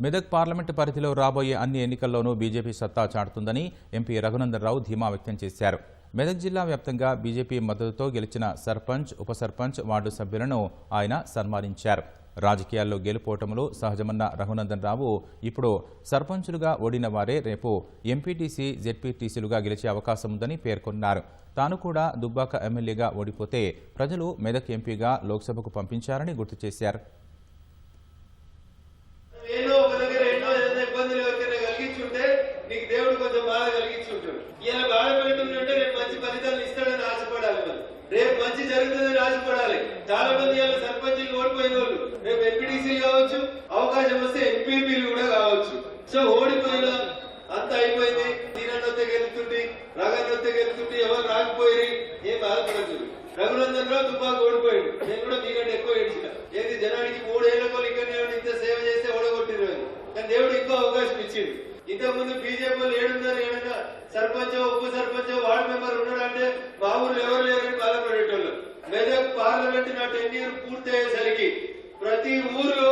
Medak parliament పరిధిలో రాబోయే అన్ని ఎన్నికల్లోనూ బీజేపీ సత్తా చాటుతుందని ఎంపీ రఘునందన్ రావు ధీమా వ్యక్తం చేశారు. మెదక్ జిల్లా వ్యాప్తంగా బీజేపీ మద్దతుతో గెలిచిన సర్పంచ్ ఉప సర్పంచ్ వార్డు సభ్యులను ఆయన సన్మానించారు. రాజకీయాల్లో గెలుపోటములు సహజమన్న రఘునందన్ రావు ఇప్పుడు సర్పంచులుగా ఓడిన వారే రేపు ఎంపీటీసీ జెడ్పీటీసీలుగా గెలిచే అవకాశం ఉందని పేర్కొన్నారు. తాను కూడా దుబ్బాక ఎమ్మెల్యేగా ఓడిపోతే ప్రజలు మెదక్ ఎంపీగా లోక్సభకు పంపించారని గుర్తు చేశారు. మంచి జరుగుతుందని ఆశపడాలి చాలా మంది ఇలా సర్పంచులు ఓడిపోయిన వాళ్ళు రేపు ఎంపీటీసీలు కావచ్చు అవకాశం వస్తే ఎంపీపీలు కూడా కావచ్చు. సో ఓడిపోయిన అంత అయిపోయింది. దీనన్నొత్తే గెలుతుంది రగన్నొత్తే గెలుతుంది ఎవరు రాకపోయి ఏం బాధపడచ్చు రఘునందన్ రావు తుపాకు ఓడిపోయాడు. నేను కూడా మీకంటే ఎక్కువ ఏడ్చిన. ఏది జనానికి మూడేళ్ళకు ఇక్కడ ఇంత సేవ చేస్తే ఓడగొట్టిరు కానీ దేవుడు ఎక్కువ అవకాశం ఇచ్చింది ఇంతకు ముందు బీజేపీ ఏడున్నారు ఏడన్నా సర్పంచ్ ఉప సర్పంచ్ వార్డు మెంబర్ ఉన్నాడంటే మా ఊర్లో ఎవరు లేరని బాధపడేటోళ్ళు మెదక్ పార్లమెంట్ నా టెన్ ఇయర్ పూర్తి ప్రతి ఊర్లో